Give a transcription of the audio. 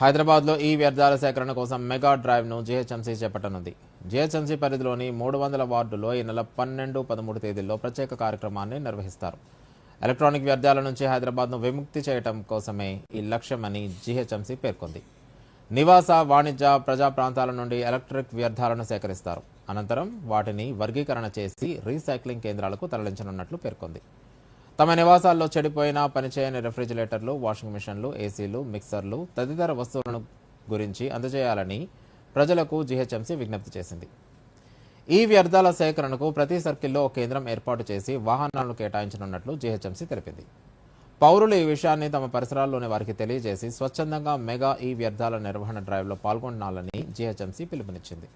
హైదరాబాద్లో ఈ వ్యర్థాల సేకరణ కోసం మెగా డ్రైవ్ను జీహెచ్ఎంసీ చేపట్టనుంది. జీహెచ్ఎంసీ పరిధిలోని మూడు వందల వార్డులో ఈ నెల పన్నెండు పదమూడు తేదీల్లో ప్రత్యేక కార్యక్రమాన్ని నిర్వహిస్తారు. ఎలక్ట్రానిక్ వ్యర్థాల నుంచి హైదరాబాద్ను విముక్తి చేయడం కోసమే ఈ లక్ష్యమని జీహెచ్ఎంసీ పేర్కొంది. నివాస వాణిజ్య ప్రజా ప్రాంతాల నుండి ఎలక్ట్రిక్ వ్యర్థాలను సేకరిస్తారు. అనంతరం వాటిని వర్గీకరణ చేసి రీసైక్లింగ్ కేంద్రాలకు తరలించనున్నట్లు పేర్కొంది. తమ నివాసాల్లో చెడిపోయిన పనిచేయని రెఫ్రిజిరేటర్లు వాషింగ్ మిషన్లు ఏసీలు మిక్సర్లు తదితర వస్తువులను గురించి అందజేయాలని ప్రజలకు జీహెచ్ఎంసీ విజ్ఞప్తి చేసింది. ఈ వ్యర్థాల సేకరణకు ప్రతి సర్కిల్లో ఒక కేంద్రం ఏర్పాటు చేసి వాహనాలను కేటాయించనున్నట్లు జీహెచ్ఎంసీ తెలిపింది. పౌరులు ఈ విషయాన్ని తమ పరిసరాల్లోని వారికి తెలియజేసి స్వచ్ఛందంగా మెగా ఈ వ్యర్థాల నిర్వహణ డ్రైవ్లో పాల్గొనాలని జీహెచ్ఎంసీ పిలుపునిచ్చింది.